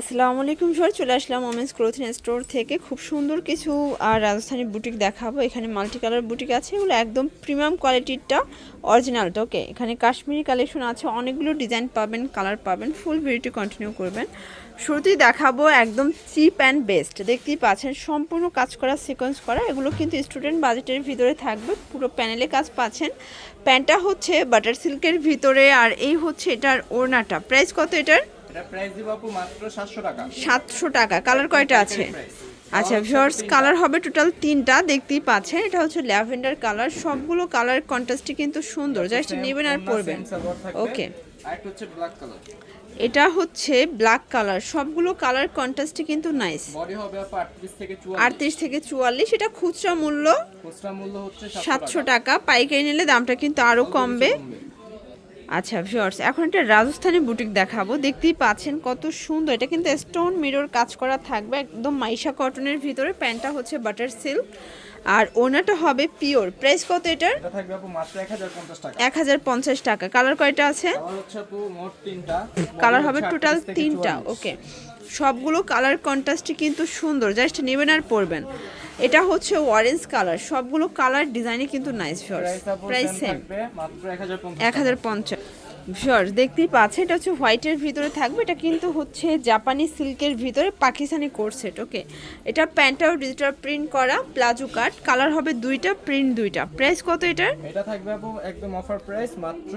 আসসালামু আলাইকুম স্যার চলে আসলাম ওমেন্স ক্লোথিং স্টোর থেকে। খুব সুন্দর কিছু আর রাজস্থানি বুটিক দেখাবো। এখানে মাল্টি কালার বুটিক আছে, এগুলো একদম প্রিমিয়াম কোয়ালিটিরটা অরিজিনালটা ওকে এখানে কাশ্মীরি কালেকশন আছে, অনেকগুলো ডিজাইন পাবেন কালার পাবেন ফুল ভিডিওটি কন্টিনিউ করবেন। শুরুতেই দেখাবো একদম চিপ অ্যান্ড বেস্ট দেখতেই পাচ্ছেন, সম্পূর্ণ কাজ করা সিকোয়েন্স করা, এগুলো কিন্তু স্টুডেন্ট বাজেটের ভিতরে থাকবে, পুরো প্যানেলে কাজ পাচ্ছেন। প্যান্টটা হচ্ছে বাটার সিল্কের ভিতরে, আর এই হচ্ছে এটার ওড়নাটা। প্রাইস কত এটার? এটা প্রাইস দিব আপু মাত্র 700 টাকা। সাতশো টাকা। কালার কয়টা আছে? আচ্ছা ভিউয়ার্স কালার হবে টোটাল তিনটা দেখতেই পাচ্ছেন। এটা হচ্ছে ল্যাভেন্ডার কালার সবগুলো কালার কন্ট্রাস্টই কিন্তু সুন্দর জাস্ট নেবেন আর পরবেন। ওকে আরেকটা হচ্ছে ব্ল্যাক কালার এটা হচ্ছে ব্ল্যাক কালার সবগুলো কালার কন্ট্রাস্টই কিন্তু নাইস বডি হবে 38 থেকে 44 আটত্রিশ থেকে চুয়াল্লিশ। এটা খুচরা মূল্য খুচরা মূল্য হচ্ছে 700 সাতশো টাকা। পাইকারি নিলে দামটা কিন্তু আরও কমবে। আচ্ছা ভিউয়ার্স এখন একটা রাজস্থানি বুটিক দেখাবো। দেখতেই পাচ্ছেন কত সুন্দর। এটা কিন্তু স্টোন মিরর কাজ করা থাকবে একদম মাইশা কটনের ভিতরে। প্যান্টটা হচ্ছে বাটার সিল্ক আর ওনাটা হবে পিওর। প্রাইস কত এটার? এটা থাকবে আপু মাত্র 1050 টাকা। 1050 টাকা। কালার কয়টা আছে? কালার হচ্ছে আপু মোট তিনটা। কালার হবে টোটাল তিনটা। ওকে। সবগুলো কালার কন্ট্রাস্টই কিন্তু সুন্দর। জাস্ট নেবেন আর পরবেন। এটা হচ্ছে অরেঞ্জ কালার। সবগুলো কালার ডিজাইনে কিন্তু নাইস প্রাইস সেম মাত্র 1050 1050 ভিওর দেখতেই পাচ্ছে এটা হচ্ছে হোয়াইটের ভিতরে থাকবে এটা কিন্তু হচ্ছে জাপানি সিল্কের ভিতরে পাকিস্তানি কোর্সেট ওকে এটা প্যান্টটাও ডিজিটাল প্রিন্ট করা প্লাজো কাট কালার হবে দুইটা প্রিন্ট দুইটা। প্রাইস কত এটার? এটা থাকবে আপু একদম অফার প্রাইস মাত্র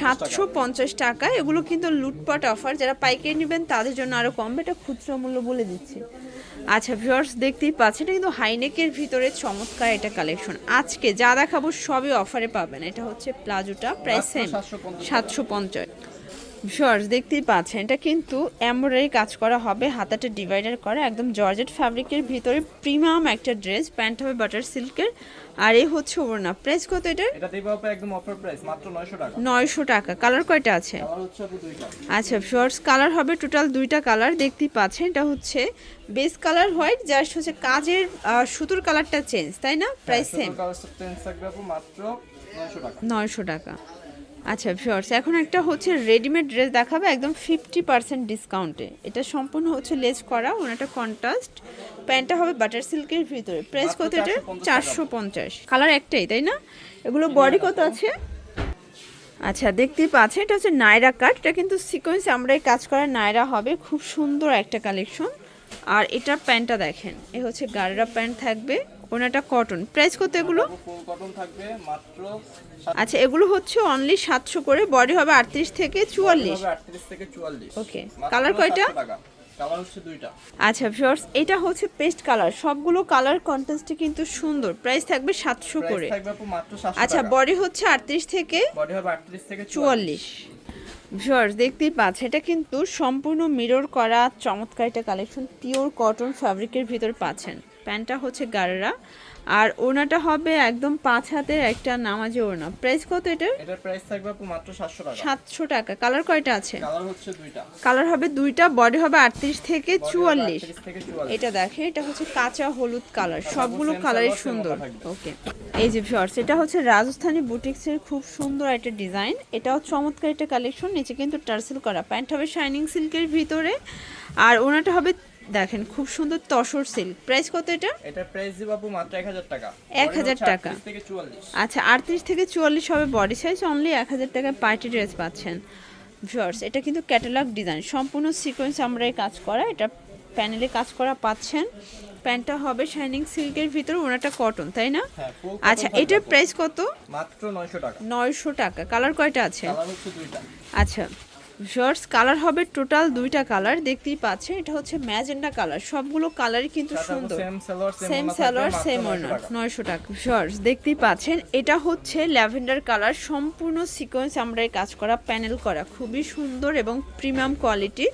750 টাকা। এগুলো কিন্তু লুটপাট অফার যারা পাইকারি নেবেন তাদের জন্য আরও কম এটা খুচরা মূল্য বলে দিচ্ছি। আচ্ছা ভিউয়ার্স দেখতেই পাচ্ছেন কিন্তু হাইনেকের ভিতরে চমৎকার এটা কালেকশন আজকে যা দেখাবো সবই অফারে পাবেন। এটা হচ্ছে প্লাজোটা প্রাইস সেম সাতশো পঞ্চাশ। ভিউয়ার্স দেখতেই পাচ্ছেন। এটা কিন্তু এমব্রয়ডারি কাজ করা হবে হাতাটা ডিভাইডার করা একদম জর্জেট ফ্যাব্রিকের ভিতরে প্রিমিয়াম একটা ড্রেস প্যান্ট হবে বাটার সিল্কের আর এই হচ্ছে ওড়না। প্রাইস কত এটার? এটা দিব আপু একদম অফার প্রাইস মাত্র 900 টাকা। নয়শো টাকা। কালার কয়টা আছে? কালার হচ্ছে আপু দুইটা। আচ্ছা শর্টস কালার হবে টোটাল দুইটা কালার দেখতেই পাচ্ছেন। এটা হচ্ছে বেস কালার হোয়াইট জাস্ট হচ্ছে কাজের সুতোর কালারটা চেঞ্জ তাই না? প্রাইস সেম কালার চেঞ্জ থাকবে আপু মাত্র 900 টাকা। নয়শো টাকা। আচ্ছা ভিউয়ার্স এখন একটা হচ্ছে রেডিমেড ড্রেস দেখাবে, একদম ফিফটি পার্সেন্ট ডিসকাউন্টে এটা সম্পূর্ণ হচ্ছে লেস করা, ওনাটা কন্ট্রাস্ট প্যান্টটা হবে বাটার সিল্কের ভিতরে। প্রাইস কত এটা? চারশো পঞ্চাশ। কালার একটাই, তাই না? এগুলো বডি কত আছে? আচ্ছা দেখতেই পাচ্ছেন, এটা হচ্ছে নায়রা কাট এটা কিন্তু সিকোয়েন্স আমরাই কাজ করা নায়রা হবে। খুব সুন্দর একটা কালেকশন আর এটার প্যান্টটা দেখেন, এ হচ্ছে গাড়রা প্যান্ট থাকবে। ওনাটা কটন প্রাইস কত এগুলো? আচ্ছা এগুলো হচ্ছে অনলি সাতশো করে বডি হবে আটত্রিশ থেকে চুয়াল্লিশ হবে 38 থেকে 44 ওকে কালার কয়টা? 700 টাকা। কালার হচ্ছে দুইটা। আচ্ছা ভিউয়ার্স এটা হচ্ছে পেস্ট কালার সবগুলো কালার কন্ট্রাস্টে কিন্তু সুন্দর। প্রাইস থাকবে সাতশো করে। থাকবে আপু মাত্র 700 আচ্ছা বডি হচ্ছে আটত্রিশ থেকে বডি হবে 38 থেকে 44 চুয়াল্লিশ। ভিউয়ার্স দেখতেই পাচ্ছেন এটা কিন্তু সম্পূর্ণ মিরর করা চমৎকার একটা কালেকশন পিওর কটন ফ্যাব্রিকের ভিতর পাচ্ছেন। প্যান্টটা হচ্ছে গাড়রা আর ওড়নাটা হবে একদম পাঁচ হাতের একটা নামাজি ওড়না। প্রাইস কত এটার? এটার প্রাইস থাকবে আপু মাত্র 700 টাকা। সাতশো টাকা। কালার কয়টা আছে? কালার হচ্ছে দুইটা। কালার হবে দুইটা বডি হবে আটত্রিশ থেকে চুয়াল্লিশ। 38 থেকে 44 এটা দেখে এটা হচ্ছে কাঁচা হলুদ কালার সবগুলো কালারই সুন্দর। ওকে এই যে ভিউয়ার্স এটা হচ্ছে রাজস্থানি বুটিক্সের খুব সুন্দর একটা ডিজাইন এটাও চমৎকার একটা কালেকশন নিচে কিন্তু টার্সেল করা। প্যান্ট হবে শাইনিং সিল্কের ভিতরে। আর ওনাটা হবে দেখেন খুব সুন্দর তসর সিল্ক প্রাইস কত এটা? এটার প্রাইস দিব আপু মাত্র 1000 টাকা। 1000 Body হচ্ছে টাকা। 38 থেকে 44 আচ্ছা আটত্রিশ থেকে চুয়াল্লিশ হবে বডি সাইজ অনলি এক হাজার টাকায় পার্টি ড্রেস পাচ্ছেন। ভিউয়ার্স এটা কিন্তু ক্যাটালগ ডিজাইন সম্পূর্ণ সিকোয়েন্স আমরা এই কাজ করা এটা প্যানেলে কাজ করা পাচ্ছেন। প্যান্টটা হবে শাইনিং সিল্কের ভিতরে ওনাটা কটন তাই না? হ্যাঁ আচ্ছা এটার। প্রাইস কত? মাত্র 900 টাকা। নয়শো টাকা। কালার কয়টা আছে? কালার হচ্ছে দুইটা। আচ্ছা শর্টস কালার হবে টোটাল দুইটা কালার। দেখতেই পাচ্ছেন এটা হচ্ছে ম্যাজেন্ডা কালার। সবগুলো কালারই কিন্তু সুন্দর। সেম সালোয়ার সেম ওনার নয়শো টাকা। শর্টস দেখতেই পাচ্ছেন এটা হচ্ছে ল্যাভেন্ডার কালার। সম্পূর্ণ সিকোয়েন্স আমরা কাজ করা প্যানেল করা। খুবই সুন্দর এবং প্রিমিয়াম কোয়ালিটি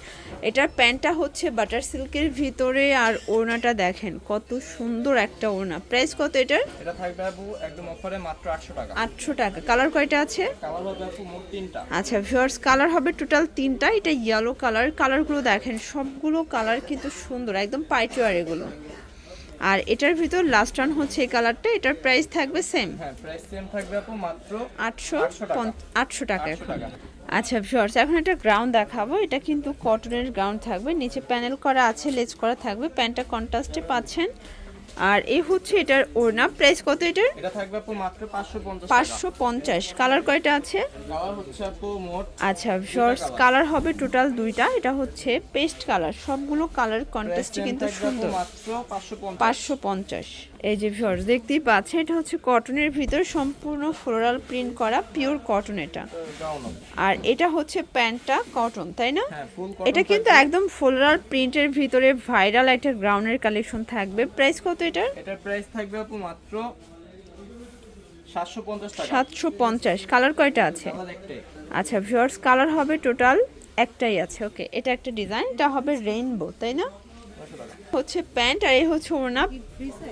এটার প্যান্টটা হচ্ছে বাটার সিল্কের ভিতরে আর ওড়নাটা দেখেন কত সুন্দর একটা ওড়না। প্রাইস কত এটার? এটা থাকবে আপু একদম অফারে মাত্র 800 টাকা। আটশো টাকা। কালার কয়টা আছে? কালার হবে আপু মোট তিনটা। আচ্ছা ভিউয়ার্স কালার হবে টোটাল তিনটা এটা ইয়েলো কালার কালারগুলো দেখেন সবগুলো কালার কিন্তু সুন্দর একদম পাইচুয়ার এগুলো। আর এটার ভিতর লাস্ট রান হচ্ছে এই কালারটা এটার প্রাইস থাকবে সেম হ্যাঁ প্রাইস সেম থাকবে আপু মাত্র আটশো 800 টাকা। 800 এখন। আচ্ছা ভিউয়ার্স এখন একটা গ্রাউন্ড দেখাবো। এটা কিন্তু কটনের গ্রাউন্ড থাকবে। নিচে প্যানেল করা আছে লেজ করা থাকবে। প্যান্টটা কন্ট্রাস্টে পাচ্ছেন। আর এই হচ্ছে এটার ওড়না। প্রাইস কত এটার? এটা থাকবে আপু মাত্র 550 পাঁচশো পঞ্চাশ। কালার কয়টা আছে? কালার হচ্ছে আপু মোট আচ্ছা শর্টস কালার হবে টোটাল দুইটা। এটা হচ্ছে পেস্ট কালার সবগুলো কালার কন্টেস্টে কিন্তু সুন্দর। মাত্র 550 পাঁচশো পঞ্চাশ। এই যে ভিউয়ার্স দেখতেই পাচ্ছেন এটা হচ্ছে কটনের ভিতর সম্পূর্ণ ফ্লোরাল প্রিন্ট করা পিওর কটন এটা। আর এটা হচ্ছে প্যান্টটা কটন তাই না? হ্যাঁ এটা কিন্তু একদম ফ্লোরাল প্রিন্টের ভিতরে ভাইরাল একটা গ্রাউন্ডের কালেকশন থাকবে। প্রাইস কত এটার? এটার প্রাইস থাকবে আপু মাত্র 750 টাকা। সাতশো পঞ্চাশ কালার কয়টা আছে? আচ্ছা ভিউয়ার্স কালার হবে টোটাল একটাই আছে ওকে। এটা একটা ডিজাইন এটা হবে রেইনবো তাই না? 900 টাকা হচ্ছে প্যান্ট আর এই হচ্ছে ওড়না।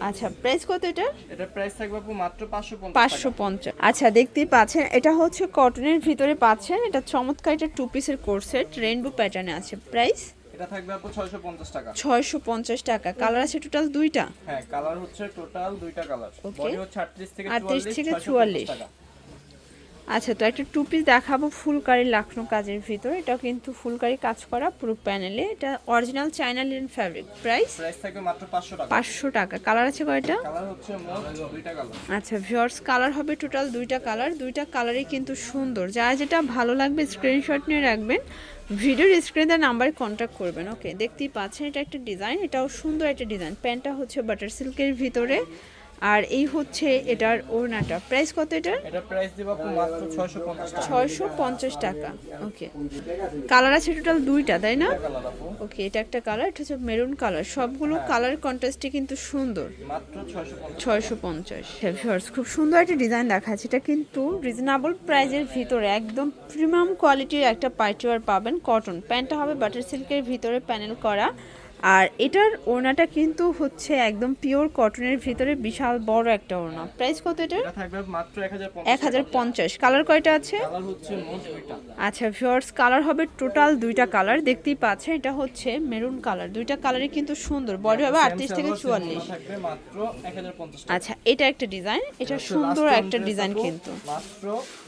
আচ্ছা প্রাইস কত এটা এটার প্রাইস থাকবে আপু মাত্র 550 পাঁচশো পঞ্চাশ। আচ্ছা দেখতেই পাচ্ছেন এটা হচ্ছে কটনের ভিতরে পাচ্ছেন। এটা চমৎকার এটা টু পিসের কোর্সেট রেইনবো প্যাটার্নে আছে। প্রাইস এটা থাকবে আপু 650 টাকা। ছয়শো পঞ্চাশ টাকা। কালার আছে টোটাল দুইটা? হ্যাঁ কালার হচ্ছে টোটাল দুইটা কালার বডি হচ্ছে 38 থেকে 38 44 থেকে 44 টাকা। আচ্ছা তো একটা টু পিস দেখাবো ফুলকারি লাখনো কাজের ভিতর। এটা কিন্তু ফুলকারি কাজ করা পুরো প্যানেলে। এটা original China linen fabric price price থাকবে মাত্র 500 টাকা। পাঁচশো টাকা। কালার আছে কয়টা? কালার হচ্ছে মোট দুইটা কালার আচ্ছা ভিউয়ার্স কালার হবে টোটাল দুইটা কালার দুইটা কালারই কিন্তু সুন্দর। যা যেটা ভালো লাগবে স্ক্রিনশট নিয়ে রাখবেন। ভিডিওর স্ক্রিনে নাম্বারে কন্ট্যাক্ট করবেন ওকে দেখতেই পাচ্ছেন এটা একটা ডিজাইন এটাও সুন্দর একটা ডিজাইন প্যান্টটা হচ্ছে বাটার সিল্কের ভিতরে। আর এই হচ্ছে এটার ওড়নাটা। প্রাইস কত এটার? এটা প্রাইস দিব মাত্র 650 টাকা। ছয়শো পঞ্চাশ টাকা। ওকে কালার আছে টোটাল দুইটা তাই না? ওকে এটা একটা কালার এটা হচ্ছে মেরুন কালার সবগুলো কালার কন্ট্রাস্টে কিন্তু সুন্দর। মাত্র 650 ছয়শো পঞ্চাশ। ভিউয়ার্স খুব সুন্দর একটা ডিজাইন দেখাচ্ছে। এটা কিন্তু রিজনেবল প্রাইজের ভিতরে একদম প্রিমিয়াম কোয়ালিটির একটা পাইটিওয়ার পাবেন কটন প্যান্টটা হবে বাটার সিল্কের ভিতরে প্যানেল করা। আর এটার ওড়নাটা কিন্তু হচ্ছে একদম পিওর কটনের ভিতরে বিশাল বড় একটা ওড়না। প্রাইস কত এটার? এটা মাত্র এক হাজার পঞ্চাশ কালার কয়টা আছে? আচ্ছা ভিউয়ার্স কালার হবে টোটাল দুইটা কালার দেখতেই পাচ্ছেন এটা হচ্ছে মেরুন কালার দুইটা কালারই কিন্তু সুন্দর। বডি হবে আটত্রিশ থেকে চুয়াল্লিশ। থাকবে মাত্র 1050 টাকা। আচ্ছা এটা একটা ডিজাইন এটা সুন্দর একটা ডিজাইন কিন্তু। মাত্র 550 টাকা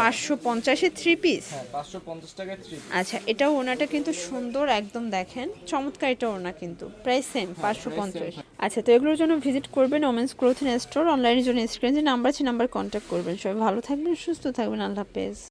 পাঁচশো পঞ্চাশে থ্রি পিস হ্যাঁ 550 টাকায় থ্রি আচ্ছা এটা ওনাটা কিন্তু সুন্দর একদম দেখেন। চমৎকার এটা ওনা কিন্তু। প্রাইস সেম পাঁচশো পঞ্চাশ। আচ্ছা তো এগুলোর জন্য ভিজিট করবেন ওমেন্স ক্লোথিং স্টোর অনলাইনের জন্য স্ক্রিনে যে নাম্বার আছে নাম্বার কন্ট্যাক্ট করবেন। সবাই ভালো থাকবেন সুস্থ থাকবেন। আল্লাহ হাফেজ।